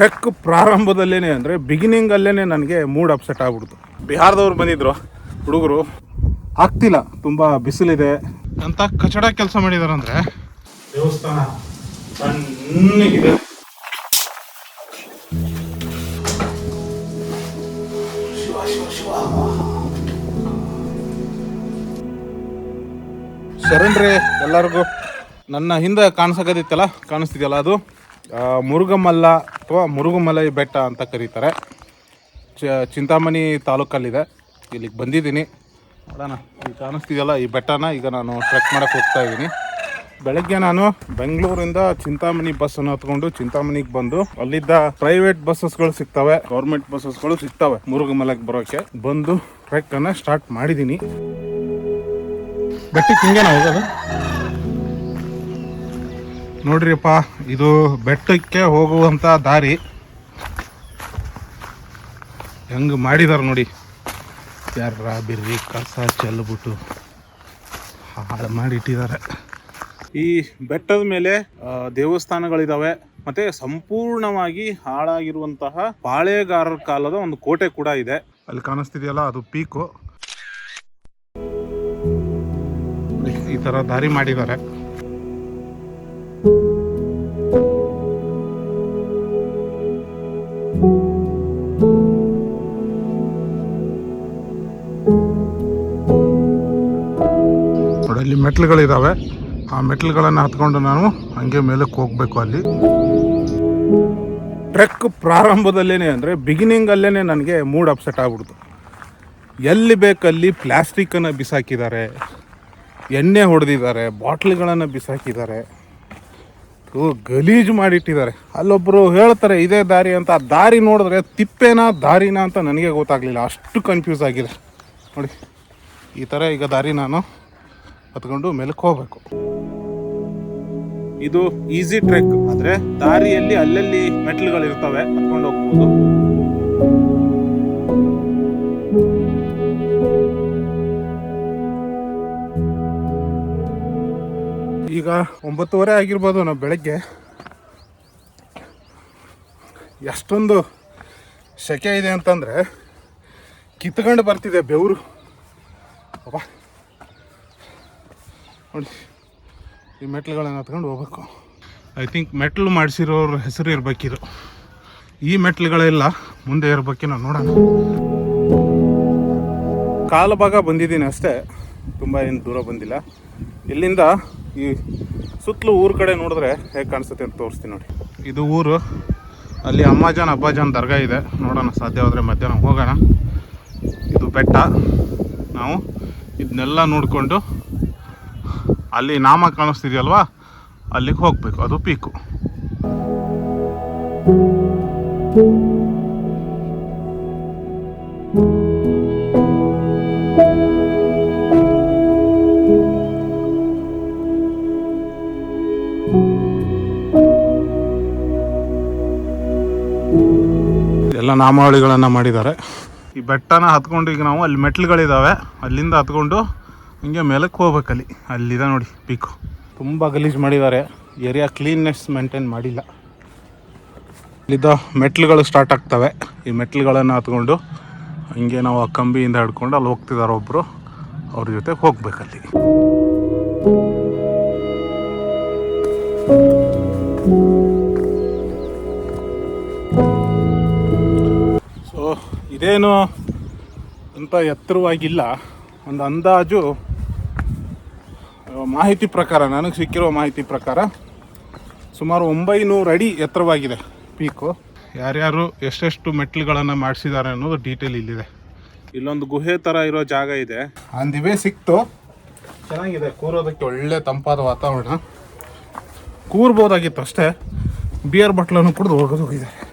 Trek ಪ್ರಾರಂಭದಲ್ಲೇ ಅಂದರೆ ಬಿಗಿನಿಂಗಲ್ಲೇ ನನಗೆ mood upset ಆಗ್ಬಿಡ್ತು. ಬಿಹಾರದವ್ರು ಬಂದಿದ್ರು, ಹುಡುಗರು. ಆಗ್ತಿಲ್ಲ, ತುಂಬ ಬಿಸಿಲಿದೆ. ಅಂತ ಕಚಡ ಕೆಲಸ ಮಾಡಿದಾರೆ ಅಂದರೆ ದೇವಸ್ಥಾನ ಸಣ್ಣಗಿದೆ ಶರಣ್ರೆ ಎಲ್ಲರಿಗೂ. ನನ್ನ ಹಿಂದೆ ಕಾಣಿಸಕದಿತ್ತಲ್ಲ ಕಾಣಿಸ್ತಿದೆಯಲ್ಲ ಅದು? ಮುರುಗಮಲ್ಲ ಅಥವಾ ಮುರುಗಮಲೈ ಬೆಟ್ಟ ಅಂತ ಕರೀತಾರೆ. ಚಿಂತಾಮಣಿ ತಾಲೂಕಲ್ಲಿದೆ. ಇಲ್ಲಿಗೆ ಬಂದಿದ್ದೀನಿ. ನೋಡೋಣ ಈಗ ಕಾಣಿಸ್ತಿದೆಯಲ್ಲ ಈ ಬೆಟ್ಟನ? ಈಗ ನಾನು ಟ್ರೆಕ್ ಮಾಡೋಕೆ ಹೋಗ್ತಾ ಇದ್ದೀನಿ. ಬೆಳಗ್ಗೆ ನಾನು ಬೆಂಗಳೂರಿಂದ ಚಿಂತಾಮಣಿ ಬಸ್ಸನ್ನು ಹತ್ಕೊಂಡು ಚಿಂತಾಮಣಿಗೆ ಬಂದು ಅಲ್ಲಿದ್ದ ಪ್ರೈವೇಟ್ ಬಸ್ಸಸ್ಗಳು ಸಿಗ್ತವೆ. ಗೌರ್ಮೆಂಟ್ ಬಸ್ಸಸ್ಗಳು ಸಿಗ್ತವೆ ಮುರುಗಮಲಕ್ಕೆ ಬರೋಕ್ಕೆ ಬಂದು ಟ್ರೆಕ್ಕನ್ನು ಸ್ಟಾರ್ಟ್ ಮಾಡಿದ್ದೀನಿ. ಬೆಟ್ಟಕ್ಕೆ ನಾವು ಹೋಗೋದು? ನೋಡ್ರಿಯಪ್ಪ ಇದು ಬೆಟ್ಟಕ್ಕೆ ಹೋಗುವಂತ ದಾರಿ. ಹೆಂಗ್ ಮಾಡಿದಾರ ನೋಡಿ. ಯಾರ ಬಿರ್ರಿ ಕಸ ಚೆಲ್ಬಿಟ್ಟು ಹಾಳು ಮಾಡಿ ಇಟ್ಟಿದ್ದಾರೆ ಈ ಬೆಟ್ಟದ ಮೇಲೆ ದೇವಸ್ಥಾನಗಳಿದಾವೆ. ಮತ್ತೆ ಸಂಪೂರ್ಣವಾಗಿ ಹಾಳಾಗಿರುವಂತಹ ಪಾಳೆಗಾರರ ಕಾಲದ ಒಂದು ಕೋಟೆ ಕೂಡ ಇದೆ. ಅಲ್ಲಿ ಕಾಣಿಸ್ತಿದೆಯಲ್ಲ, ಅದು ಪೀಕು. ಈ ತರ ದಾರಿ ಮಾಡಿದ್ದಾರೆ ಅಲ್ಲಿ ಮೆಟ್ಲುಗಳಿದ್ದಾವೆ ಆ ಮೆಟ್ಲುಗಳನ್ನು ಹತ್ಕೊಂಡು ನಾನು ಹಂಗೆ ಮೇಲಕ್ಕೆ ಹೋಗ್ಬೇಕು ಅಲ್ಲಿ. ಟ್ರೆಕ್ ಪ್ರಾರಂಭದಲ್ಲೇ ಅಂದರೆ ಬಿಗಿನಿಂಗಲ್ಲೇ ನನಗೆ ಮೂಡ್ ಅಪ್ಸೆಟ್ ಆಗ್ಬಿಡ್ತು. ಎಲ್ಲಿ ಬೇಕಲ್ಲಿ ಪ್ಲಾಸ್ಟಿಕ್ಕನ್ನು ಬಿಸಾಕಿದ್ದಾರೆ. ಎಣ್ಣೆ ಹೊಡೆದಿದ್ದಾರೆ ಬಾಟ್ಲ್ಗಳನ್ನು ಬಿಸಾಕಿದ್ದಾರೆ. ಗಲೀಜು ಮಾಡಿಟ್ಟಿದ್ದಾರೆ. ಅಲ್ಲೊಬ್ಬರು ಹೇಳ್ತಾರೆ, ಇದೇ ದಾರಿ ಅಂತ. ದಾರಿ ನೋಡಿದ್ರೆ ತಿಪ್ಪೇನಾ, ದಾರಿನ ಅಂತ ನನಗೆ ಗೊತ್ತಾಗಲಿಲ್ಲ. ಅಷ್ಟು ಕನ್ಫ್ಯೂಸ್ ಆಗಿದೆ. ನೋಡಿ, ಈ ಥರ ಈಗ ದಾರಿ ನಾನು ಹತ್ಕೊಂಡು ಮೇಲಕ್ಕೆ ಹೋಗ್ಬೇಕು. ಇದು ಈಸಿ ಟ್ರೆಕ್ ಆದರೆ ದಾರಿಯಲ್ಲಿ ಅಲ್ಲಲ್ಲಿ ಮೆಟ್ಲುಗಳಿರ್ತವೆ ಹತ್ಕೊಂಡು ಹೋಗ್ಬೋದು. ಒಂಬತ್ತುವರೆ ಆಗಿರ್ಬೋದು ನಾವು ಬೆಳಗ್ಗೆ. ಎಷ್ಟೊಂದು ಸೆಕೆ ಇದೆ ಅಂತಂದರೆ ಕಿತ್ಕೊಂಡು ಬರ್ತಿದೆ ಬೆವರು. ಅಪ್ಪ ನೋಡಿ, ಈ ಮೆಟ್ಲುಗಳನ್ನು ಹತ್ಕೊಂಡು ಹೋಗ್ಬೇಕು. ಐ ಥಿಂಕ್ ಮೆಟ್ಲು ಮಾಡಿಸಿರೋರ ಹೆಸರು ಇರಬೇಕಿದು. ಈ ಮೆಟ್ಲುಗಳೆಲ್ಲ ಮುಂದೆ ಇರ್ಬೇಕೇನೋ ನೋಡೋಣ. ಕಾಲು ಭಾಗ ಬಂದಿದ್ದೀನಿ ಅಷ್ಟೇ. ತುಂಬ ಏನು ದೂರ ಬಂದಿಲ್ಲ. ಇಲ್ಲಿಂದ ಈ ಸುತ್ತಲೂ ಊರ ಕಡೆ ನೋಡಿದ್ರೆ ಹೇಗೆ ಕಾಣಿಸುತ್ತೆ ಅಂತ ತೋರಿಸ್ತೀನಿ ನೋಡಿ. ಇದು ಊರು. ಅಲ್ಲಿ ಅಮ್ಮಾಜಾನ್ ಅಬ್ಬಾಜಾನ್ ದರ್ಗಾ ಇದೆ. ನೋಡೋಣ ಸಾಧ್ಯವಾದರೆ ಮಧ್ಯಾಹ್ನ ಹೋಗೋಣ. ಇದು ಬೆಟ್ಟ. ನಾವು ಇದನ್ನೆಲ್ಲ ನೋಡಿಕೊಂಡು ಅಲ್ಲಿ ನಾಮ ಕಾಣಿಸ್ತಿದೆಯಲ್ವಾ? ಅಲ್ಲಿಗೆ ಹೋಗಬೇಕು. ಅದು ಪೀಕು. ಎಲ್ಲ ನಾಮಾವಳಿಗಳನ್ನು ಮಾಡಿದ್ದಾರೆ. ಈ ಬೆಟ್ಟನ ಹತ್ಕೊಂಡು ಈಗ ನಾವು ಅಲ್ಲಿ ಮೆಟ್ಲುಗಳಿದ್ದಾವೆ ಅಲ್ಲಿಂದ ಹತ್ಕೊಂಡು ಹಿಂಗೆ ಮೇಲಕ್ಕೆ ಹೋಗ್ಬೇಕಲ್ಲಿ ಅಲ್ಲಿದೆ ನೋಡಿ ಪೀಕು. ತುಂಬ ಗಲೀಜು ಮಾಡಿದ್ದಾರೆ. ಏರಿಯಾ ಕ್ಲೀನ್ನೆಸ್ ಮೇಂಟೈನ್ ಮಾಡಿಲ್ಲ. ಅಲ್ಲಿದ್ದ ಮೆಟ್ಲುಗಳು ಸ್ಟಾರ್ಟ್ ಆಗ್ತವೆ. ಈ ಮೆಟ್ಲುಗಳನ್ನು ಹತ್ಕೊಂಡು ಹಿಂಗೆ ನಾವು ಆ ಕಂಬಿಯಿಂದ ಹಿಡ್ಕೊಂಡು ಅಲ್ಲಿ ಹೋಗ್ತಿದ್ದಾರೆ ಒಬ್ಬರು ಅವ್ರ ಜೊತೆ ಹೋಗ್ಬೇಕಲ್ಲಿ. ಇದೇನು ಅಂತ ಎತ್ತರವಾಗಿಲ್ಲ. ಒಂದು ಅಂದಾಜು ಮಾಹಿತಿ ಪ್ರಕಾರ, ನನಗೆ ಸಿಕ್ಕಿರೋ ಮಾಹಿತಿ ಪ್ರಕಾರ ಸುಮಾರು ಒಂಬೈನೂರು ಅಡಿ ಎತ್ತರವಾಗಿದೆ ಪೀಕು. ಯಾರ್ಯಾರು ಎಷ್ಟೆಷ್ಟು ಮೆಟ್ಲುಗಳನ್ನು ಮಾಡಿಸಿದ್ದಾರೆ ಅನ್ನೋದು ಡೀಟೇಲ್ ಇಲ್ಲಿದೆ. ಇಲ್ಲೊಂದು ಗುಹೆ ಥರ ಇರೋ ಜಾಗ ಇದೆ. ಅಂದಿವೆ ಸಿಕ್ತು. ಚೆನ್ನಾಗಿದೆ, ಕೂರೋದಕ್ಕೆ ಒಳ್ಳೆ ತಂಪಾದ ವಾತಾವರಣ. ಕೂರ್ಬೋದಾಗಿತ್ತು ಅಷ್ಟೇ. ಬಿಯರ್ ಬಟ್ಲನ್ನು ಕುಡಿದು ಹೋಗೋದು ಹೋಗಿದೆ.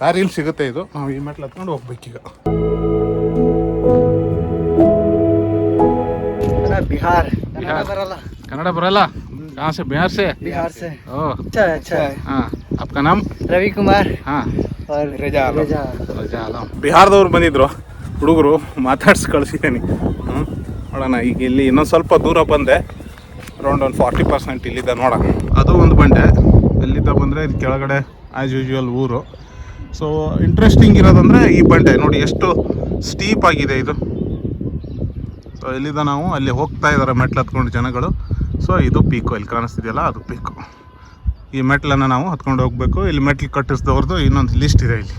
ದಾರಿಲಿ ಸಿಗುತ್ತೆ ಇದು ನಾವು ಈ ಮೆಟ್ಲು ಹತ್ಕೊಂಡು ಹೋಗ್ಬೇಕೀಗ बिहार बिहार। बरला कन्नड़ बरला कहाँ से बिहार से बिहार से ओह अच्छा अच्छा हाँ आपका नाम रवि कुमार हाँ और रेजा रेजा ಬಿಹಾರದವ್ರು ಬಂದಿದ್ರು ಹುಡುಗರು ಮಾತಾಡ್ಸಿ ಕಳಿಸಿದ್ದೀನಿ ಹ್ಞೂ ನೋಡೋಣ ಈಗ ಇಲ್ಲಿ ಇನ್ನೊಂದು ಸ್ವಲ್ಪ ದೂರ ಬಂದೆ ಅರೌಂಡ್ ಒಂದು ಫಾರ್ಟಿ ಪರ್ಸೆಂಟ್ ಇಲ್ಲಿದೆ ನೋಡೋಣ ಅದು ಒಂದು ಬಂಡೆ ಅಲ್ಲಿ ಅಲ್ಲಿಂದ ಬಂದರೆ ಇದು ಕೆಳಗಡೆ ಆ್ಯಸ್ ಯೂಶುವಲ್ ಊರು ಸೊ ಇಂಟ್ರೆಸ್ಟಿಂಗ್ ಇರೋದಂದರೆ ಈ ಬಂಡೆ. ನೋಡಿ ಎಷ್ಟು ಸ್ಟೀಪ್ ಆಗಿದೆ ಇದು. ಸೊ ಇಲ್ಲಿಂದ ನಾವು? ಅಲ್ಲಿ ಹೋಗ್ತಾ ಇದ್ದಾರೆ ಮೆಟ್ಲು ಹತ್ಕೊಂಡು ಜನಗಳು. ಸೊ ಇದು ಪೀಕು ಇಲ್ಲಿ ಕಾಣಿಸ್ತಿದೆಯಲ್ಲ, ಅದು ಪೀಕು ಈ ಮೆಟ್ಲನ್ನು ನಾವು ಹತ್ಕೊಂಡು ಹೋಗಬೇಕು. ಇಲ್ಲಿ ಮೆಟ್ಲು ಕಟ್ಟಿಸಿದವ್ರದ್ದು ಇನ್ನೊಂದು ಲಿಸ್ಟ್ ಇದೆ ಇಲ್ಲಿ.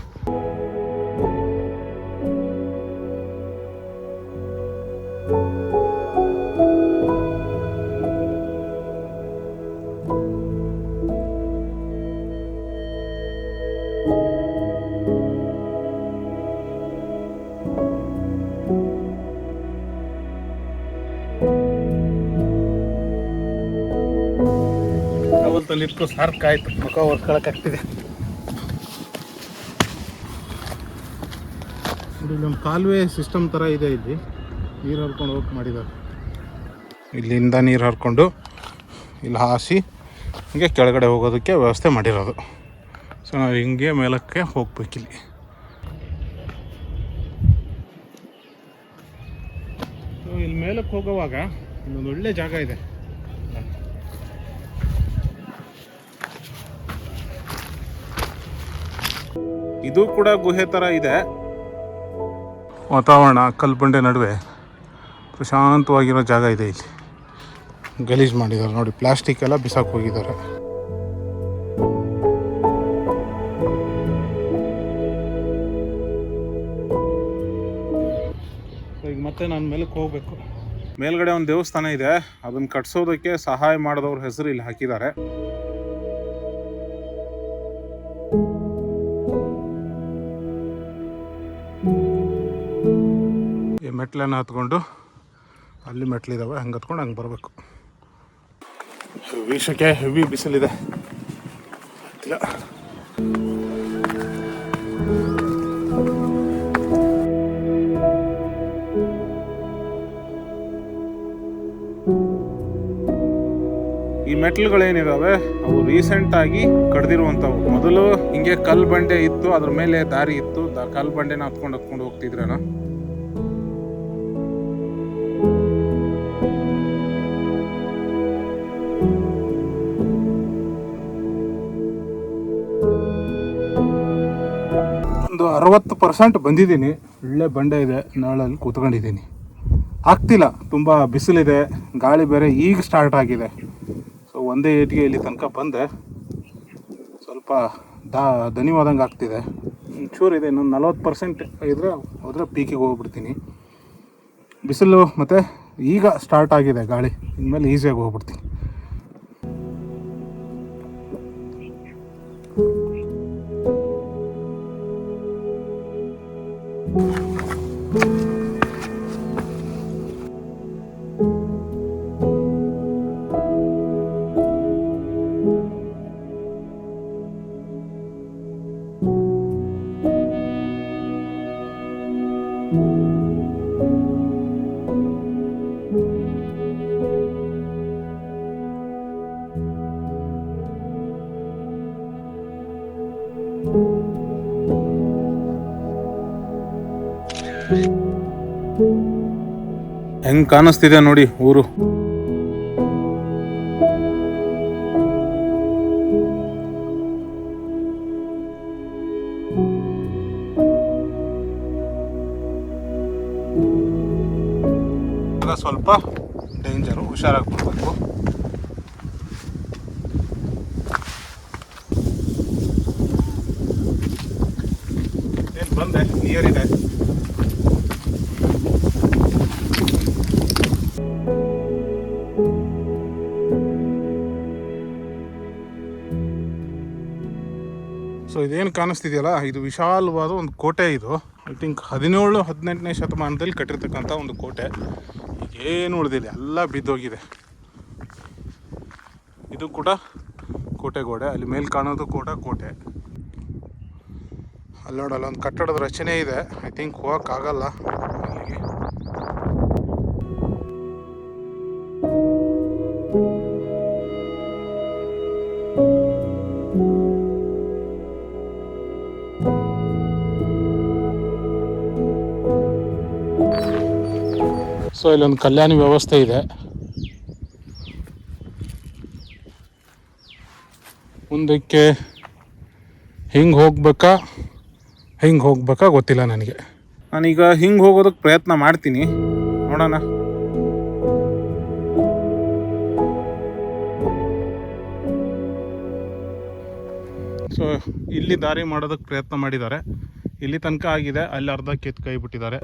ಅವತ್ತಲ್ಲಿ ಸಾರ್ಕ್ ಆಯ್ತು. ಮುಖ ಹೊರ್ಕೊಳಕ್ ಆಗ್ತಿದೆ. ನಮ್ಮ ಕಾಲುವೆ ಸಿಸ್ಟಮ್ ಥರ ಇದೆ ಇಲ್ಲಿ. ನೀರು ಹರ್ಕೊಂಡು ಹೋಗಿ ಮಾಡಿದ್ದಾರೆ ಇಲ್ಲಿಂದ ನೀರು ಹರ್ಕೊಂಡು ಇಲ್ಲಿ ಹಾಸಿ ಹಿಂಗೆ ಕೆಳಗಡೆ ಹೋಗೋದಕ್ಕೆ ವ್ಯವಸ್ಥೆ ಮಾಡಿರೋದು. ಸೊ ನಾವು ಹಿಂಗೆ ಮೇಲಕ್ಕೆ ಹೋಗ್ಬೇಕಿಲ್ಲಿ ಸೊ ಇಲ್ಲಿ ಮೇಲಕ್ಕೆ ಹೋಗೋವಾಗ ಇಲ್ಲೊಂದು ಒಳ್ಳೆ ಜಾಗ ಇದೆ. ಇದು ಕೂಡ ಗುಹೆ ಥರ ಇದೆ. ವಾತಾವರಣ ಕಲ್ಬಂಡೆ ನಡುವೆ ಪ್ರಶಾಂತವಾಗಿರೋ ಜಾಗ ಇದೆ ಇಲ್ಲಿ. ಗಲೀಜು ಮಾಡಿದ್ದಾರೆ ನೋಡಿ ಪ್ಲಾಸ್ಟಿಕ್ ಎಲ್ಲ ಬಿಸಾಕ್ ಹೋಗಿದ್ದಾರೆ. ಈಗ ಮತ್ತೆ ನಾನು ಮೇಲಕ್ಕೆ ಹೋಗಬೇಕು. ಮೇಲ್ಗಡೆ ಒಂದು ದೇವಸ್ಥಾನ ಇದೆ. ಅದನ್ನು ಕಟ್ಸೋದಕ್ಕೆ ಸಹಾಯ ಮಾಡಿದವ್ರ ಹೆಸರು ಇಲ್ಲಿ ಹಾಕಿದ್ದಾರೆ. ಮೆಟ್ಲನ್ನು ಹತ್ಕೊಂಡು ಅಲ್ಲಿ ಮೆಟ್ಲಿದ್ದಾವೆ ಹಂಗೆ ಹತ್ಕೊಂಡು ಹಂಗೆ ಬರಬೇಕು. ವೀಕ್ಷಕ್ಕೆ ಹೆವಿ ಬಿಸಿಲಿದೆ. ಇಲ್ಲ. ಈ ಮೆಟ್ಲುಗಳೇನಿದಾವೆ, ಅವು ರೀಸೆಂಟ್ ಆಗಿ ಕಡ್ದಿರುವಂಥವು. ಮೊದಲು ಹಿಂಗೆ ಕಲ್ಲು ಬಂಡೆ ಇತ್ತು, ಅದ್ರ ಮೇಲೆ ದಾರಿ ಇತ್ತು. ಕಲ್ಲು ಬಂಡೆನ ಹತ್ಕೊಂಡು ಹತ್ಕೊಂಡು ಹೋಗ್ತಿದ್ರೇನ. ಅರವತ್ತು ಪರ್ಸೆಂಟ್ ಬಂದಿದ್ದೀನಿ. ಒಳ್ಳೆ ಬಂಡೆ ಇದೆ. ನಾಳಲ್ಲಿ ಕೂತ್ಕೊಂಡಿದ್ದೀನಿ. ಆಗ್ತಿಲ್ಲ. ತುಂಬ ಬಿಸಿಲಿದೆ. ಗಾಳಿ ಬೇರೆ ಈಗ ಸ್ಟಾರ್ಟ್ ಆಗಿದೆ. ಸೊ ಒಂದೇ ಏಟಿಗೆ ಇಲ್ಲಿ ತನಕ ಬಂದೆ. ಸ್ವಲ್ಪ ದಾ ದನಿವಾದಂಗೆ ಆಗ್ತಿದೆ. ಒಂಚೂರು ಇದೆ. ಇನ್ನೊಂದು ನಲ್ವತ್ತು ಪರ್ಸೆಂಟ್ ಇದ್ದರೆ ಹೋದರೆ ಪೀಕಿಗೆ ಹೋಗ್ಬಿಡ್ತೀನಿ. ಬಿಸಿಲು ಮತ್ತು ಈಗ ಸ್ಟಾರ್ಟ್ ಆಗಿದೆ ಗಾಳಿ. ಇನ್ಮೇಲೆ ಈಸಿಯಾಗಿ ಹೋಗ್ಬಿಡ್ತೀನಿ. ಕಾಣಿಸ್ತಿದೆ ನೋಡಿ ಊರು. ಸ್ವಲ್ಪ ಡೇಂಜರು ಹುಷಾರಾಗಿ ಬರ್ಬೇಕು ಏನ್ ಬಂದೆ? ನಿಯರ್ ಸೊ ಇದೇನು ಕಾಣಿಸ್ತಿದೆಯಲ್ಲ? ಇದು ವಿಶಾಲವಾದ ಒಂದು ಕೋಟೆ ಇದು. ಐ ಥಿಂಕ್ ಹದಿನೇಳು, ಹದಿನೆಂಟನೇ ಶತಮಾನದಲ್ಲಿ ಕಟ್ಟಿರ್ತಕ್ಕಂಥ ಒಂದು ಕೋಟೆ. ಏನು ಉಳಿದಿಲ್ಲ ಎಲ್ಲ ಬಿದ್ದೋಗಿದೆ. ಇದು ಕೂಡ ಕೋಟೆ ಗೋಡೆ. ಅಲ್ಲಿ ಮೇಲೆ ಕಾಣೋದು ಕೂಡ ಕೋಟೆ. ಅಲ್ಲಿ ನೋಡಲ್ಲ, ಒಂದು ಕಟ್ಟಡದ ರಚನೆ ಇದೆ. ಐ ಥಿಂಕ್ ಹೋಗೋಕ್ಕಾಗಲ್ಲ. ಅಲ್ಲಿಗೆ. ಸೊ, ಇಲ್ಲೊಂದು ಕಲ್ಯಾಣಿ ವ್ಯವಸ್ಥೆ ಇದೆ. ಮುಂದಕ್ಕೆ ಹಿಂಗೆ ಹೋಗ್ಬೇಕಾ? ಹಿಂಗೆ ಹೋಗ್ಬೇಕಾ ಗೊತ್ತಿಲ್ಲ ನನಗೆ. ನಾನೀಗ ಹಿಂಗೆ ಹೋಗೋದಕ್ಕೆ ಪ್ರಯತ್ನ ಮಾಡ್ತೀನಿ. ನೋಡೋಣ. ಸೊ, ಇಲ್ಲಿ ದಾರಿ ಮಾಡೋದಕ್ಕೆ ಪ್ರಯತ್ನ ಮಾಡಿದ್ದಾರೆ. ಇಲ್ಲಿ ತನಕ ಆಗಿದೆ. ಅಲ್ಲಿ ಅರ್ಧ ಕಿತ್ತು ಕೈ ಬಿಟ್ಟಿದ್ದಾರೆ.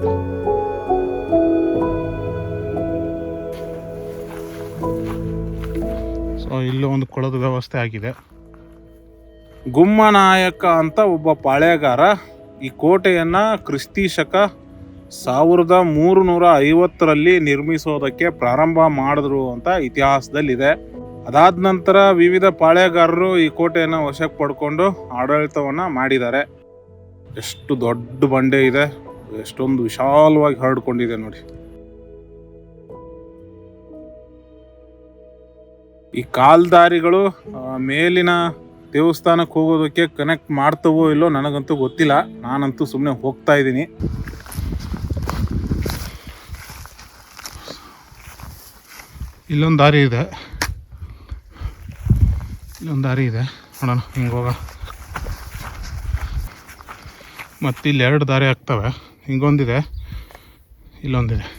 ಸೊ ಇಲ್ಲೂ ಒಂದು ಕೊಳದ ವ್ಯವಸ್ಥೆ ಆಗಿದೆ. ಗುಮ್ಮನಾಯಕ ಅಂತ ಒಬ್ಬ ಪಾಳೆಗಾರ, ಈ ಕೋಟೆಯನ್ನು ಕ್ರಿಸ್ತಿ ಶಕ ಸಾವಿರದ ಮೂರು ನೂರ ಐವತ್ತರಲ್ಲಿ ನಿರ್ಮಿಸೋದಕ್ಕೆ ಪ್ರಾರಂಭ ಮಾಡಿದ್ರು ಅಂತ ಇತಿಹಾಸದಲ್ಲಿದೆ. ಅದಾದ ನಂತರ ವಿವಿಧ ಪಾಳೆಗಾರರು ಈ ಕೋಟೆಯನ್ನು ವಶಕ್ಕೆ ಪಡ್ಕೊಂಡು ಆಡಳಿತವನ್ನ ಮಾಡಿದ್ದಾರೆ. ಎಷ್ಟು ದೊಡ್ಡ ಬಂಡೆ ಇದೆ, ಎಷ್ಟೊಂದು ವಿಶಾಲವಾಗಿ ಹರಡ್ಕೊಂಡಿದೆ ನೋಡಿ. ಈ ಕಾಲ್ದಾರಿಗಳು ದಾರಿಗಳು ಮೇಲಿನ ದೇವಸ್ಥಾನಕ್ಕೆ ಹೋಗೋದಕ್ಕೆ ಕನೆಕ್ಟ್ ಮಾಡ್ತವೋ ಇಲ್ಲೋ ನನಗಂತೂ ಗೊತ್ತಿಲ್ಲ. ನಾನಂತೂ ಸುಮ್ಮನೆ ಹೋಗ್ತಾ ಇದ್ದೀನಿ. ಇಲ್ಲೊಂದು ದಾರಿ ಇದೆ. ಇಲ್ಲೊಂದು ದಾರಿ ಇದೆ. ನೋಡೋಣ, ಹಿಂಗೆ ಹೋಗ. ಮತ್ತಿಲ್ಲಿ ಎರಡು ದಾರಿ ಆಗ್ತವೆ. ಹಿಂಗೊಂದಿದೆ, ಇಲ್ಲೊಂದಿದೆ.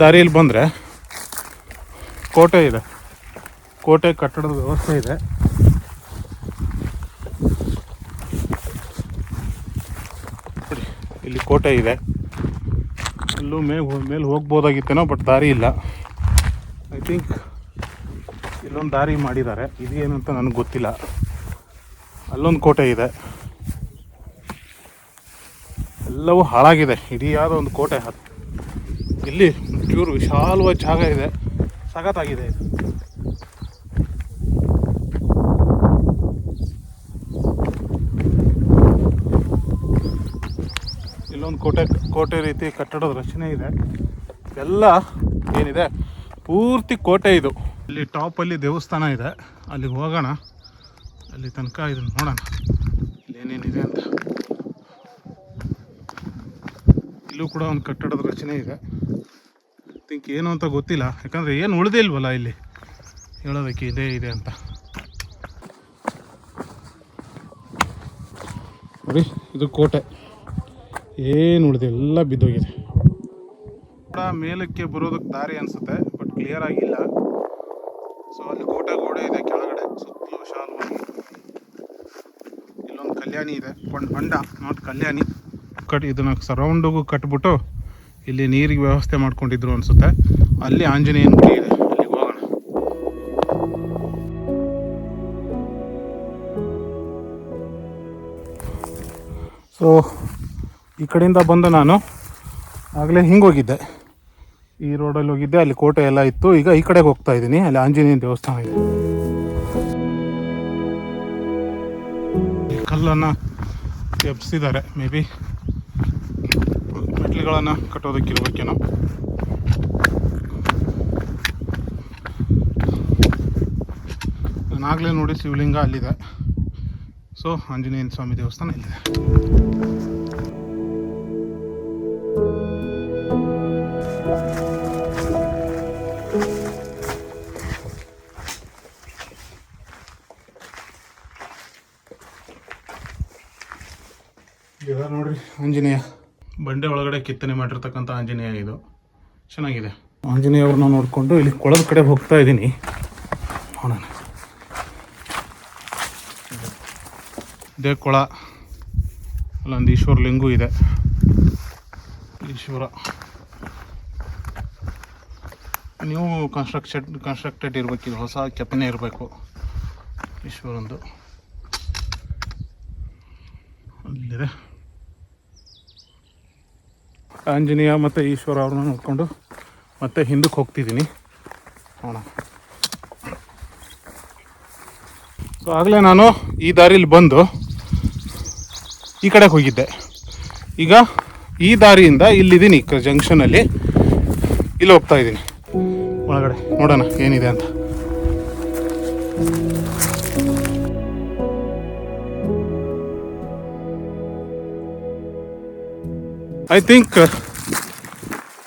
ದಾರಿಯಲ್ಲಿ ಬಂದರೆ ಕೋಟೆ ಇದೆ. ಕೋಟೆ ಕಟ್ಟಡದ ವ್ಯವಸ್ಥೆ ಇದೆ. ಇಲ್ಲಿ ಕೋಟೆ ಇದೆ. ಅಲ್ಲೂ ಮೇ ಮೇಲೆ ಹೋಗ್ಬೋದಾಗಿತ್ತೇನೋ, ಬಟ್ ದಾರಿ ಇಲ್ಲ. ಐ ಥಿಂಕ್ ಇಲ್ಲೊಂದು ದಾರಿ ಮಾಡಿದ್ದಾರೆ. ಇದೇನಂತ ನನಗೆ ಗೊತ್ತಿಲ್ಲ. ಅಲ್ಲೊಂದು ಕೋಟೆ ಇದೆ. ಎಲ್ಲವೂ ಹಾಳಾಗಿದೆ. ಇಡಿಯಾದ ಒಂದು ಕೋಟೆ. ಇಲ್ಲಿ ಚೂರು ವಿಶಾಲವಾದ ಜಾಗ ಇದೆ. ಸಖತ್ತಾಗಿದೆ. ಇದು ಇಲ್ಲೊಂದು ಕೋಟೆ ಕೋಟೆ ರೀತಿ ಕಟ್ಟಡದ ರಚನೆ ಇದೆ. ಎಲ್ಲ ಏನಿದೆ? ಪೂರ್ತಿ ಕೋಟೆ ಇದು. ಇಲ್ಲಿ ಟಾಪಲ್ಲಿ ದೇವಸ್ಥಾನ ಇದೆ. ಅಲ್ಲಿಗೆ ಹೋಗೋಣ. ಅಲ್ಲಿ ತನಕ ಇದನ್ನು ನೋಡೋಣ. ಇಲ್ಲಿ ಏನೇನಿದೆ ಅಂತ. ಇಲ್ಲೂ ಕೂಡ ಒಂದು ಕಟ್ಟಡದ ರಚನೆ ಇದೆ. ಥಿಂಕ್ ಏನು ಅಂತ ಗೊತ್ತಿಲ್ಲ. ಯಾಕಂದರೆ ಏನು ಉಳಿದೇ ಇಲ್ವಲ್ಲ ಇಲ್ಲಿ? ಹೇಳೋದಕ್ಕೆ ಇದೇ ಇದೆ ಅಂತ. ನೋಡಿ, ಇದು ಕೋಟೆ. ಏನು ಉಳಿದೆ, ಎಲ್ಲ ಬಿದ್ದೋಗಿದೆ. ಕೂಡ ಮೇಲಕ್ಕೆ ಬರೋದಕ್ಕೆ ದಾರಿ ಅನಿಸುತ್ತೆ, ಬಟ್ ಕ್ಲಿಯರ್ ಆಗಿಲ್ಲ. ಸೊ ಅಲ್ಲಿ ಕೋಟೆ ಗೋಡೆ ಇದೆ ಕೆಳಗಡೆ, ಸುತ್ತಲೂ ವಿಶಾಲವಾಗಿ. ಇಲ್ಲೊಂದು ಕಲ್ಯಾಣಿ ಇದೆ ಬಂಡ ನಾಟ್ ಕಲ್ಯಾಣಿ. ಕಟ್ ಇದನ್ನ ಸರೌಂಡಿಗೂ ಕಟ್ಬಿಟ್ಟು ಇಲ್ಲಿ ನೀರಿಗೆ ವ್ಯವಸ್ಥೆ ಮಾಡ್ಕೊಂಡಿದ್ರು ಅನಿಸುತ್ತೆ. ಅಲ್ಲಿ ಆಂಜನೇಯನ ಗುಡಿ ಇದೆ ಅಲ್ಲಿಗೆ ಹೋಗೋಣ. ಸೊ ಈ ಕಡೆಯಿಂದ ಬಂದು ನಾನು ಆಗಲೇ ಹಿಂಗೆ ಹೋಗಿದ್ದೆ. ಈ ರೋಡಲ್ಲಿ ಹೋಗಿದ್ದೆ, ಅಲ್ಲಿ ಕೋಟೆ ಎಲ್ಲ ಇತ್ತು. ಈಗ ಈ ಕಡೆಗೆ ಹೋಗ್ತಾ ಇದ್ದೀನಿ. ಅಲ್ಲಿ ಆಂಜನೇಯನ ದೇವಸ್ಥಾನ ಇದೆ. ಕಲ್ಲನ್ನು ಎಬ್ಸಿದ್ದಾರೆ ಮೇ ಬಿ ಮೆಟ್ಲುಗಳನ್ನು ನಾವು ನಾನಾಗಲೇ ನೋಡಿ ಶಿವಲಿಂಗ ಅಲ್ಲಿದೆ. ಸೊ ಆಂಜನೇಯನ ಸ್ವಾಮಿ ದೇವಸ್ಥಾನ ಇಲ್ಲಿದೆ. ನೋಡ್ರಿ ಆಂಜನೇಯ. ಬಂಡೆ ಒಳಗಡೆ ಕೆತ್ತನೆ ಮಾಡಿರ್ತಕ್ಕಂಥ ಆಂಜನೇಯ ಇದು. ಚೆನ್ನಾಗಿದೆ. ಆಂಜನೇಯವ್ರನ್ನ ನೋಡಿಕೊಂಡು ಇಲ್ಲಿ ಕೊಳದ ಕಡೆ ಹೋಗ್ತಾ ಇದ್ದೀನಿ. ನೋಡೋಣ. ಇದೇ ಕೊಳ. ಅಲ್ಲೊಂದು ಈಶ್ವರ ಲಿಂಗು ಇದೆ. ಈಶ್ವರ. ನೀವು ಕನ್ಸ್ಟ್ರಕ್ಷನ್ ಕನ್ಸ್ಟ್ರಕ್ಟೆಡ್ ಇರಬೇಕು ಇದು ಹೊಸ ಕೆತ್ತನೆ ಇರಬೇಕು. ಈಶ್ವರಂದು ಅಲ್ಲಿದೆ. ಆಂಜನೇಯ ಮತ್ತು ಈಶ್ವರ ಅವ್ರನ್ನ ನೋಡಿಕೊಂಡು ಮತ್ತೆ ಹಿಂದಕ್ಕೆ ಹೋಗ್ತಿದ್ದೀನಿ. ನೋಡೋಣ. ಸೊ ಆಗಲೇ ನಾನು ಈ ದಾರಿಲಿ ಬಂದು ಈ ಕಡೆಗೆ ಹೋಗಿದ್ದೆ. ಈಗ ಈ ದಾರಿಯಿಂದ ಇಲ್ಲಿದ್ದೀನಿ ಜಂಕ್ಷನಲ್ಲಿ. ಇಲ್ಲಿ ಹೋಗ್ತಾ ಇದ್ದೀನಿ. ಒಳಗಡೆ ನೋಡೋಣ ಏನಿದೆ ಅಂತ. ಐ ಥಿಂಕ್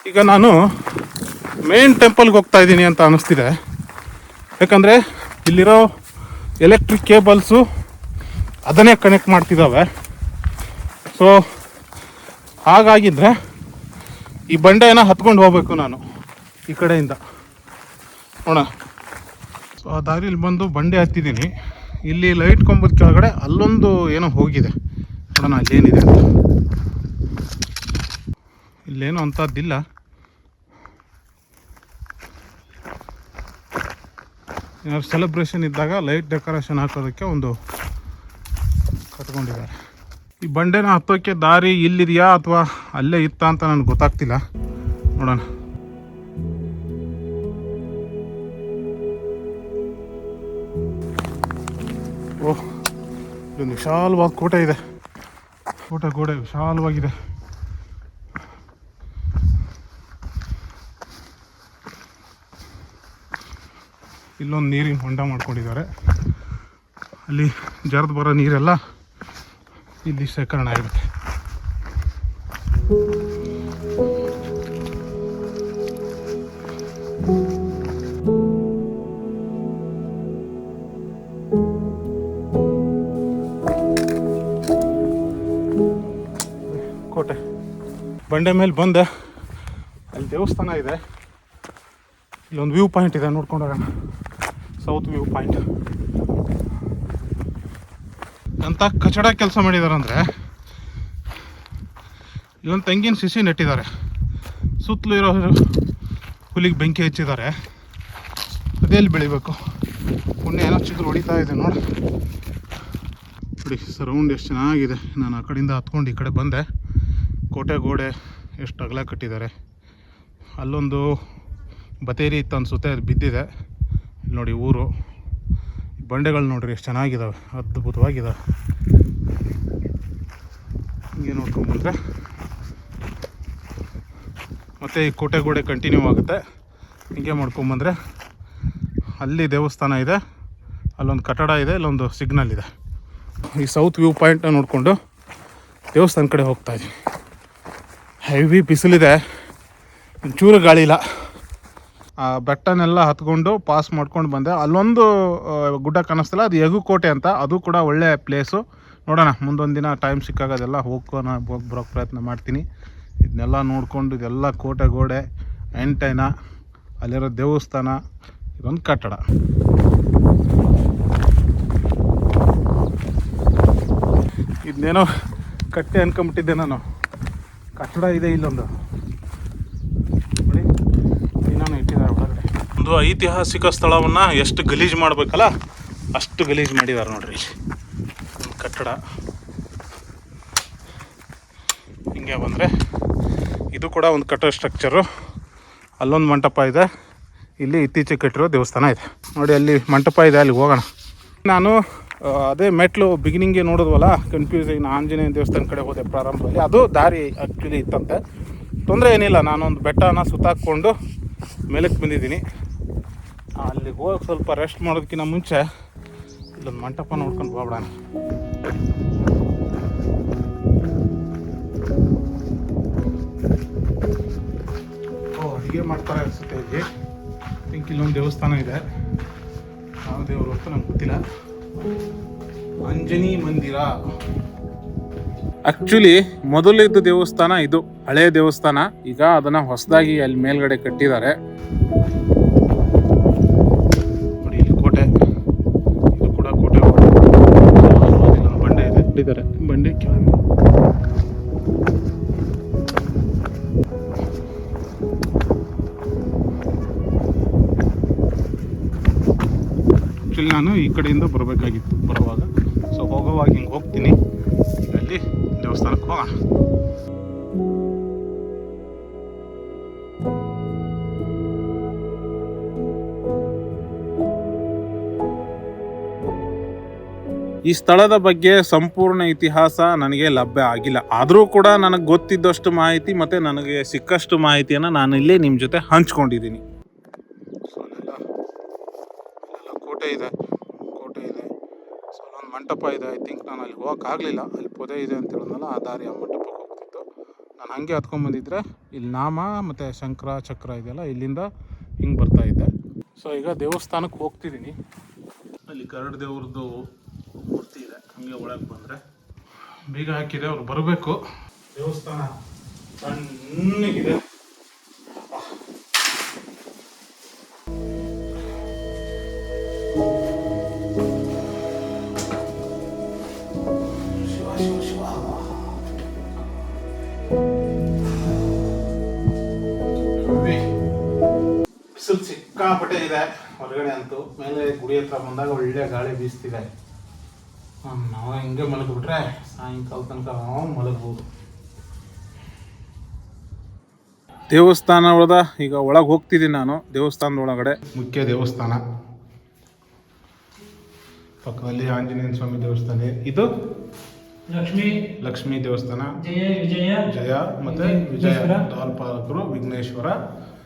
ಈಗ ನಾನು ಮೇನ್ ಟೆಂಪಲ್ಗೆ ಹೋಗ್ತಾ ಇದ್ದೀನಿ ಅಂತ ಅನ್ನಿಸ್ತಿದೆ ಯಾಕಂದರೆ ಇಲ್ಲಿರೋ ಎಲೆಕ್ಟ್ರಿಕ್ ಕೇಬಲ್ಸು ಅದನ್ನೇ ಕನೆಕ್ಟ್ ಮಾಡ್ತಿದ್ದಾವೆ ಸೊ ಹಾಗಾಗಿದ್ರೆ ಈ ಬಂಡೆಯನ್ನು ಹತ್ಕೊಂಡು ಹೋಗಬೇಕು ನಾನು ಈ ಕಡೆಯಿಂದ. ನೋಡೋಣ. ಸೊ ಆ ದಾರಿಲಿ ಬಂದು ಬಂಡೆ ಹತ್ತಿದ್ದೀನಿ. ಇಲ್ಲಿ ಲೈಟ್ ಕೊಂಬದ ಕೆಳಗಡೆ ಅಲ್ಲೊಂದು ಏನೋ ಹೋಗಿದೆ. ನೋಡೋಣ ಅಲ್ಲೇನಿದೆ ಅಂತ. ಇಲ್ಲೇನು ಅಂಥದ್ದಿಲ್ಲ. ಏನಾದ್ರು ಸೆಲೆಬ್ರೇಷನ್ ಇದ್ದಾಗ ಲೈಟ್ ಡೆಕೋರೇಷನ್ ಹಾಕೋದಕ್ಕೆ ಒಂದು ಕಟ್ಕೊಂಡಿದ್ದಾರೆ. ಈ ಬಂಡೆನ ಹತ್ತೋಕ್ಕೆ ದಾರಿ ಇಲ್ಲಿದೆಯಾ ಅಥವಾ ಅಲ್ಲೇ ಇತ್ತಾ ಅಂತ ನನಗೆ ಗೊತ್ತಾಗ್ತಿಲ್ಲ. ನೋಡೋಣ. ಓಹ್, ಇದೊಂದು ವಿಶಾಲವಾದ ಕೋಟೆ ಇದೆ. ಕೋಟೆ ಗೋಡೆ ವಿಶಾಲವಾಗಿದೆ. ಇಲ್ಲೊಂದು ನೀರಿನ ಹೊಂಡ ಮಾಡ್ಕೊಂಡಿದ್ದಾರೆ. ಅಲ್ಲಿ ಜರ್ದು ಬರೋ ನೀರೆಲ್ಲ ಇಲ್ಲಿ ಶೇಖರಣೆ ಆಗುತ್ತೆ. ಕೋಟೆ. ಬಂಡೆ ಮೇಲೆ ಬಂದೆ. ಅಲ್ಲಿ ದೇವಸ್ಥಾನ ಇದೆ. ಇಲ್ಲೊಂದು ವ್ಯೂ ಪಾಯಿಂಟ್ ಇದೆ ನೋಡ್ಕೊಂಡು ಹೋಗೋಣ ಸೌತ್ ವ್ಯೂ ಪಾಯಿಂಟ್. ಅಂತ ಕಚಡ ಕೆಲಸ ಮಾಡಿದ್ದಾರೆ ಅಂದರೆ ಇಲ್ಲೊಂದು ತೆಂಗಿನ ಸಿಸಿ ನೆಟ್ಟಿದ್ದಾರೆ. ಸುತ್ತಲೂ ಇರೋ ಹುಲಿಗೆ ಬೆಂಕಿ ಹಚ್ಚಿದ್ದಾರೆ. ಅದೆಲ್ಲಿ ಬೆಳಿಬೇಕು? ಪುಣ್ಯ ಏನೋ ಚಿತ್ರ ಹೊಡಿತಾ ಇದೆ ನೋಡಿ. ನೋಡಿ ಸರೌಂಡ್ ಎಷ್ಟು ಚೆನ್ನಾಗಿದೆ. ನಾನು ಆ ಕಡೆಯಿಂದ ಹತ್ಕೊಂಡು ಈ ಕಡೆ ಬಂದೆ. ಕೋಟೆ ಗೋಡೆ ಎಷ್ಟು ಅಗಲ ಕಟ್ಟಿದ್ದಾರೆ. ಅಲ್ಲೊಂದು ಬತೇರಿ ಇತ್ತು ಅನಿಸುತ್ತೆ, ಅದು ಬಿದ್ದಿದೆ. ನೋಡಿ ಊರು. ಬಂಡೆಗಳು ನೋಡ್ರಿ ಎಷ್ಟು ಚೆನ್ನಾಗಿದ್ದಾವೆ ಅದ್ಭುತವಾಗಿದೆ ಹಿಂಗೆ ನೋಡ್ಕೊಂಬಿಟ್ರೆ ಮತ್ತು ಈ ಕೋಟೆ ಗೋಡೆ ಕಂಟಿನ್ಯೂ ಆಗುತ್ತೆ. ಹಿಂಗೆ ಮಾಡ್ಕೊಂಬಂದ್ರೆ. ಅಲ್ಲಿ ದೇವಸ್ಥಾನ ಇದೆ, ಅಲ್ಲೊಂದು ಕಟ್ಟಡ ಇದೆ, ಇಲ್ಲೊಂದು ಸಿಗ್ನಲ್ ಇದೆ. ಈ ಸೌತ್ ವ್ಯೂ ಪಾಯಿಂಟ್ನ ನೋಡಿಕೊಂಡು ದೇವಸ್ಥಾನ ಕಡೆ ಹೋಗ್ತಾ ಇದ್ದೀನಿ ಹೆವಿ ಬಿಸಿಲಿದೆ. ಒಂಚೂರು ಗಾಳಿ ಇಲ್ಲ. ಆ ಬೆಟ್ಟನೆಲ್ಲ ಹತ್ಕೊಂಡು ಪಾಸ್ ಮಾಡ್ಕೊಂಡು ಬಂದೆ. ಅಲ್ಲೊಂದು ಗುಡ್ಡ ಕಾಣಿಸ್ತಲ್ಲ, ಅದು ಯಗುಕೋಟೆ ಅಂತ. ಅದು ಕೂಡ ಒಳ್ಳೆ ಪ್ಲೇಸು ನೋಡೋಣ, ಮುಂದೊಂದು ದಿನ ಟೈಮ್ ಸಿಕ್ಕಾಗ ಅದೆಲ್ಲ ಹೋಗೋಣ ಹೋಗಿ ಬರೋಕ್ಕೆ ಪ್ರಯತ್ನ ಮಾಡ್ತೀನಿ. ಇದನ್ನೆಲ್ಲ ನೋಡಿಕೊಂಡು ಇದೆಲ್ಲ ಕೋಟೆ ಗೋಡೆ ಎಂಟೈನ ಅಲ್ಲಿರೋ ದೇವಸ್ಥಾನ, ಇದೊಂದು ಕಟ್ಟಡ. ಇದನ್ನೇನೋ ಕಟ್ಟೆ ಅನ್ಕೊಂಬಿಟ್ಟಿದ್ದೆ ನಾನು. ಕಟ್ಟಡ ಇದೆ ಇಲ್ಲೊಂದು ನೋಡಿ ದಿನಾನು ಇಟ್ಟಿದ್ದಾರೆ ಒಳಗಡೆ ಒಂದು ಐತಿಹಾಸಿಕ ಸ್ಥಳವನ್ನು ಎಷ್ಟು ಗಲೀಜು ಮಾಡಬೇಕಲ್ಲ, ಅಷ್ಟು ಗಲೀಜು ಮಾಡಿದ್ದಾರೆ ನೋಡ್ರಿ ಇಲ್ಲಿ. ಕಟ್ಟಡ. ಹಿಂಗೆ ಬಂದರೆ ಇದು ಕೂಡ ಒಂದು ಕಟ್ಟಡ ಸ್ಟ್ರಕ್ಚರು ಅಲ್ಲೊಂದು ಮಂಟಪ ಇದೆ. ಇಲ್ಲಿ ಇತ್ತೀಚೆಗೆ ಕಟ್ಟಿರೋ ದೇವಸ್ಥಾನ ಇದೆ. ನೋಡಿ ಅಲ್ಲಿ ಮಂಟಪ ಇದೆ ಅಲ್ಲಿ ಹೋಗೋಣ. ನಾನು ಅದೇ ಮೆಟ್ಲು ಬಿಗಿನಿಂಗೇ ನೋಡಿದ್ವಲ್ಲ ಕನ್ಫ್ಯೂಸ್ ಆಗಿ ಆಂಜನೇಯ ದೇವಸ್ಥಾನ ಕಡೆ ಹೋದೆ ಪ್ರಾರಂಭದಲ್ಲಿ. ಅದು ದಾರಿ ಆ್ಯಕ್ಚುಲಿ ಇತ್ತಂತೆ. ತೊಂದರೆ ಏನಿಲ್ಲ, ನಾನೊಂದು ಬೆಟ್ಟನ ಸುತ್ತಾಕ್ಕೊಂಡು ಮೇಲಕ್ಕೆ ಬಂದಿದ್ದೀನಿ. ಅಲ್ಲಿಗೆ ಹೋಗಕ್ಕೆ ಸ್ವಲ್ಪ ರೆಸ್ಟ್ ಮಾಡೋದಕ್ಕಿಂತ ಮುಂಚೆ ಇಲ್ಲೊಂದು ಮಂಟಪ ನೋಡ್ಕೊಂಡು ಹೋಗ್ಬಿಡೋಣ. ಓ, ಅಡುಗೆ ಮಾಡ್ತಾರೆ ಅನಿಸುತ್ತೆ ಇಲ್ಲಿ. ಥಿಂಕ್ ಇಲ್ಲೊಂದು ದೇವಸ್ಥಾನ ಇದೆ. ಯಾವ ದೇವರು ಅಂತ ನಂಗೆ ಗೊತ್ತಿಲ್ಲ. ಅಂಜನಿ ಮಂದಿರ. ಆಕ್ಚುಲಿ ಮೊದಲಿದ್ದ ದೇವಸ್ಥಾನ ಇದು. ಹಳೆಯ ದೇವಸ್ಥಾನ. ಈಗ ಅದನ್ನ ಹೊಸದಾಗಿ ಅಲ್ಲಿ ಮೇಲ್ಗಡೆ ಕಟ್ಟಿದ್ದಾರೆ. ನಾನು ಈ ಕಡೆಯಿಂದ ಬರಬೇಕಾಗಿತ್ತು. ಬರುವಾಗ. ಸೊ ಹೋಗೋವಾಗ ಹಿಂಗೆ ಹೋಗ್ತೀನಿ. ಅಲ್ಲಿ ದೇವಸ್ಥಾನಕ್ಕೆ ಹೋಗೋಣ. ಈ ಸ್ಥಳದ ಬಗ್ಗೆ ಸಂಪೂರ್ಣ ಇತಿಹಾಸ ನನಗೆ ಲಭ್ಯ ಆಗಿಲ್ಲ. ಆದರೂ ಕೂಡ ನನಗೆ ಗೊತ್ತಿದ್ದಷ್ಟು ಮಾಹಿತಿ ಮತ್ತು ನನಗೆ ಸಿಕ್ಕಷ್ಟು ಮಾಹಿತಿಯನ್ನು ನಾನು ಇಲ್ಲಿ ನಿಮ್ಮ ಜೊತೆ ಹಂಚ್ಕೊಂಡಿದ್ದೀನಿ. ಕೋಟೆ ಇದೆ ಕೋಟೆ ಇದೆ ಸೊ ಅಲ್ಲೊಂದು ಮಂಟಪ ಇದೆ ಐ ಥಿಂಕ್ ನಾನು ಅಲ್ಲಿ ಹೋಗೋಕ್ಕಾಗಲಿಲ್ಲ. ಅಲ್ಲಿ ಪೊದೆ ಇದೆ ಅಂತ ಹೇಳಿದ್ನಲ್ಲ, ಆ ದಾರಿ ಆ ಮಂಟಪಕ್ಕೆ ಹೋಗ್ತಿತ್ತು. ನಾನು ಹಾಗೆ ಹತ್ಕೊಂಡ್ಬಂದಿದ್ರೆ ಇಲ್ಲಿ ನಾಮ ಮತ್ತು ಶಂಕರ, ಚಕ್ರ ಇದೆಯಲ್ಲ ಇಲ್ಲಿಂದ ಹಿಂಗೆ ಬರ್ತಾ ಇದ್ದೆ ಸೊ ಈಗ ದೇವಸ್ಥಾನಕ್ಕೆ ಹೋಗ್ತಿದ್ದೀನಿ ಅಲ್ಲಿ ಕರಡು ದೇವ್ರದ್ದು ಮೂರ್ತಿ ಇದೆ, ಹಂಗೆ ಒಳಗೆ ಬಂದರೆ ಬೀಗ ಹಾಕಿದೆ, ಅವ್ರು ಬರಬೇಕು. ದೇವಸ್ಥಾನ ಸಣ್ಣಗಿದೆ. ಶಿವ ಶಿವ ಶಿವ ಬಿಸಿಲು ಸಿಕ್ಕಾಪಟ್ಟೆ ಇದೆ. ಹೊರಗಡೆ ಅಂತೂ ಮೇಲೆ ಗುಡಿ ಹತ್ರ ಬಂದಾಗ ಒಳ್ಳೆ ಗಾಳಿ ಬೀಸ್ತಿದೆ. ನಾವು ಹಿಂಗೆ ಮಲಗಿಬಿಟ್ರೆ ಸಾಯಂಕಾಲ ತನಕ ನಾವು ಮಲಗ್ಬೋದು. ದೇವಸ್ಥಾನ ಒಳದ ಈಗ ಒಳಗೆ ಹೋಗ್ತಿದ್ದೀನಿ ನಾನು ದೇವಸ್ಥಾನದ ಒಳಗಡೆ ಮುಖ್ಯ ದೇವಸ್ಥಾನ. ಪಕ್ಕದಲ್ಲಿ ಆಂಜನೇಯ ಸ್ವಾಮಿ ದೇವಸ್ಥಾನ. ಇದೆ. ಲಕ್ಷ್ಮಿ. ಲಕ್ಷ್ಮೀ ದೇವಸ್ಥಾನ. ಜಯ ವಿಜಯ. ಜಯ ಮತ್ತೆ ವಿಜಯ. ದ್ವಾರಪಾಲಕರು ವಿಘ್ನೇಶ್ವರ.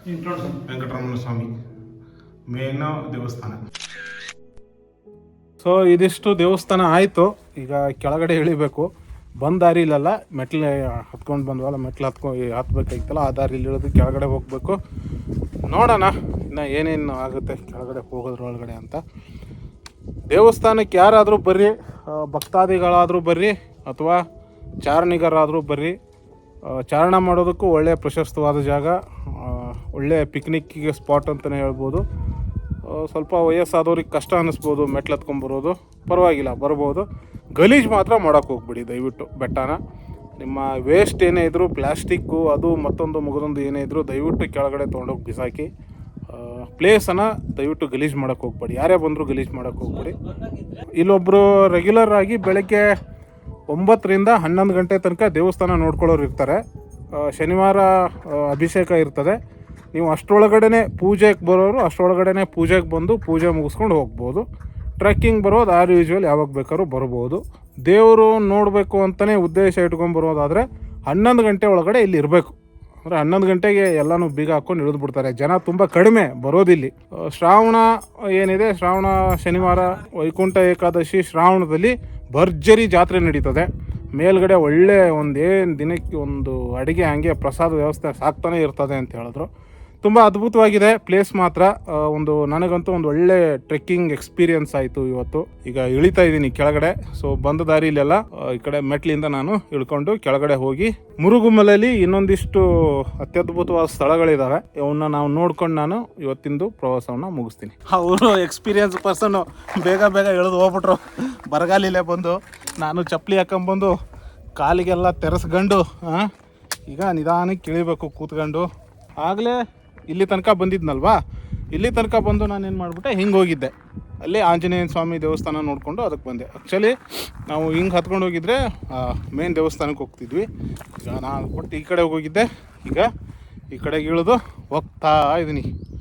ಇಂಟ್ರೊಡಕ್ಷನ್ ವೆಂಕಟರಮಣ ಸ್ವಾಮಿ. ಮೇನ್ ದೇವಸ್ಥಾನ. ಸೊ ಇದಿಷ್ಟು ದೇವಸ್ಥಾನ ಆಯಿತು. ಈಗ ಕೆಳಗಡೆ ಇಳಿಬೇಕು. ಬಂದ ಇಲ್ಲಲ್ಲ. ಮೆಟ್ಲು ಹತ್ಕೊಂಡು ಬಂದ್ವಲ್ಲ ಮೆಟ್ಲು ಹತ್ಕೊ ಹತ್ಬೇಕಾಗಿತ್ತಲ್ಲ ಆ ದಾರಿಲಿ ಇಳಿದು ಕೆಳಗಡೆ ಹೋಗಬೇಕು. ನೋಡೋಣ. ಇನ್ನು ಏನೇನು ಆಗುತ್ತೆ ಕೆಳಗಡೆ ಹೋಗೋದ್ರೊಳಗಡೆ ಅಂತ. ದೇವಸ್ಥಾನಕ್ಕೆ ಯಾರಾದರೂ ಬರ್ರಿ. ಭಕ್ತಾದಿಗಳಾದರೂ ಬರ್ರಿ. ಅಥವಾ ಚಾರಣಿಗರಾದರೂ ಬರ್ರಿ. ಚಾರಣ ಮಾಡೋದಕ್ಕೂ ಒಳ್ಳೆಯ ಪ್ರಶಸ್ತವಾದ ಜಾಗ. ಒಳ್ಳೆಯ ಪಿಕ್ನಿಕ್ಕಿಗೆ ಸ್ಪಾಟ್ ಅಂತಲೇ ಹೇಳ್ಬೋದು. ಸ್ವಲ್ಪ ವಯಸ್ಸಾದವ್ರಿಗೆ ಕಷ್ಟ ಅನ್ನಿಸ್ಬೋದು ಮೆಟ್ಲು ಹತ್ಕೊಂಬರೋದು ಪರವಾಗಿಲ್ಲ, ಬರ್ಬೋದು. ಗಲೀಜು ಮಾತ್ರ ಮಾಡೋಕ್ಕೆ ಹೋಗ್ಬಿಡಿ, ದಯವಿಟ್ಟು, ಬೆಟ್ಟನ. ನಿಮ್ಮ ವೇಸ್ಟ್ ಏನೇ ಇದ್ದರೂ ಪ್ಲ್ಯಾಸ್ಟಿಕ್ಕು ಅದು ಮತ್ತೊಂದು ಮುಗದೊಂದು ಏನೇ ಇದ್ದರೂ ದಯವಿಟ್ಟು ಕೆಳಗಡೆ ತೊಗೊಂಡೋಗಿ ಬಿಸಾಕಿ. ಪ್ಲೇಸನ್ನು ದಯವಿಟ್ಟು ಗಲೀಜು ಮಾಡೋಕ್ಕೆ ಹೋಗ್ಬೇಡಿ. ಯಾರೇ ಬಂದರೂ ಗಲೀಜು ಮಾಡೋಕ್ಕೆ ಹೋಗ್ಬೇಡಿ. ಇಲ್ಲೊಬ್ಬರು ರೆಗ್ಯುಲರ್ ಆಗಿ ಬೆಳಗ್ಗೆ ಒಂಬತ್ತರಿಂದ ಹನ್ನೊಂದು ಗಂಟೆ ತನಕ ದೇವಸ್ಥಾನ ನೋಡ್ಕೊಳ್ಳೋರು ಇರ್ತಾರೆ. ಶನಿವಾರ ಅಭಿಷೇಕ ಇರ್ತದೆ. ನೀವು ಅಷ್ಟರೊಳಗಡೆ ಪೂಜೆಗೆ ಬರೋರು ಅಷ್ಟರೊಳಗಡೆ ಪೂಜೆಗೆ ಬಂದು ಪೂಜೆ ಮುಗಿಸ್ಕೊಂಡು ಹೋಗ್ಬೋದು. ಟ್ರೆಕ್ಕಿಂಗ್ ಬರೋದು ಆರ್ ಯೂಶ್ವಲ್ ಯಾವಾಗ ಬೇಕಾದ್ರೂ ಬರ್ಬೋದು. ದೇವರು ನೋಡಬೇಕು ಅಂತಲೇ ಉದ್ದೇಶ ಇಟ್ಕೊಂಡು ಬರೋದಾದರೆ ಹನ್ನೊಂದು ಗಂಟೆ ಒಳಗಡೆ ಇಲ್ಲಿ ಇರಬೇಕು. ಅಂದರೆ ಹನ್ನೊಂದು ಗಂಟೆಗೆ ಎಲ್ಲನೂ ಬೀಗ ಹಾಕ್ಕೊಂಡು ಇಳಿದು ಬಿಡ್ತಾರೆ ಜನ ತುಂಬ ಕಡಿಮೆ ಬರೋದಿಲ್ಲಿ. ಶ್ರಾವಣ ಏನಿದೆ? ಶ್ರಾವಣ, ಶನಿವಾರ, ವೈಕುಂಠ ಏಕಾದಶಿ ಶ್ರಾವಣದಲ್ಲಿ ಭರ್ಜರಿ ಜಾತ್ರೆ ನಡೀತದೆ. ಮೇಲ್ಗಡೆ ಒಳ್ಳೆ ಒಂದು ಏನು ದಿನಕ್ಕೆ ಒಂದು ಅಡುಗೆ, ಹಾಗೆ ಪ್ರಸಾದ ವ್ಯವಸ್ಥೆ ಸಾಕ್ತಾನೆ ಇರ್ತದೆ ಅಂತ ಹೇಳಿದ್ರು. ತುಂಬ ಅದ್ಭುತವಾಗಿದೆ. ಪ್ಲೇಸ್ ಮಾತ್ರ ಒಂದು ನನಗಂತೂ ಒಂದು ಒಳ್ಳೆ ಟ್ರೆಕ್ಕಿಂಗ್ ಎಕ್ಸ್ಪೀರಿಯನ್ಸ್ ಆಯಿತು ಇವತ್ತು. ಈಗ ಇಳಿತಾ ಇದ್ದೀನಿ ಕೆಳಗಡೆ. ಸೊ ಬಂದ ದಾರಿಲೆಲ್ಲ ಈ ಕಡೆ ಮೆಟ್ಲಿಂದ ನಾನು ಇಳ್ಕೊಂಡು ಕೆಳಗಡೆ ಹೋಗಿ ಮುರುಗುಮಲೆಯಲ್ಲಿ ಇನ್ನೊಂದಿಷ್ಟು ಅತ್ಯದ್ಭುತವಾದ ಸ್ಥಳಗಳಿದ್ದಾವೆ ಅವನ್ನ ನಾವು ನೋಡ್ಕೊಂಡು ನಾನು ಇವತ್ತಿಂದು ಪ್ರವಾಸವನ್ನು ಮುಗಿಸ್ತೀನಿ. ಅವರು ಎಕ್ಸ್ಪೀರಿಯನ್ಸ್ ಪರ್ಸನ್ನು ಬೇಗ ಬೇಗ ಇಳಿದು ಹೋಗ್ಬಿಟ್ರು. ಬರಗಾಲಿಲೆ ಬಂದು, ನಾನು ಚಪ್ಪಲಿ ಹಾಕೊಂಬಂದು ಕಾಲಿಗೆಲ್ಲ ತೆರೆಸ್ಕೊಂಡು ಈಗ ನಿಧಾನಕ್ಕೆ ಇಳಿಬೇಕು ಕೂತ್ಕೊಂಡು. ಆಗಲೇ ಇಲ್ಲಿ ತನಕ ಬಂದಿದ್ನಲ್ವಾ? ಇಲ್ಲಿ ತನಕ ಬಂದು ನಾನು ಏನು ಮಾಡಿಬಿಟ್ಟೆ, ಹಿಂಗೆ ಹೋಗಿದ್ದೆ. ಅಲ್ಲಿ ಆಂಜನೇಯ ಸ್ವಾಮಿ ದೇವಸ್ಥಾನ ನೋಡಿಕೊಂಡು ಅದಕ್ಕೆ ಬಂದೆ. ಆ್ಯಕ್ಚುಲಿ ನಾವು ಹಿಂಗೆ ಹತ್ಕೊಂಡು ಹೋಗಿದ್ರೆ ಮೇನ್ ದೇವಸ್ಥಾನಕ್ಕೆ ಹೋಗ್ತಿದ್ವಿ. ಈಗ ನಾನು ಕೊಟ್ಟು ಈ ಕಡೆ ಹೋಗಿದ್ದೆ. ಈಗ ಈ ಕಡೆಗೆ ಇಳಿದು ಹೋಗ್ತಾ ಇದ್ದೀನಿ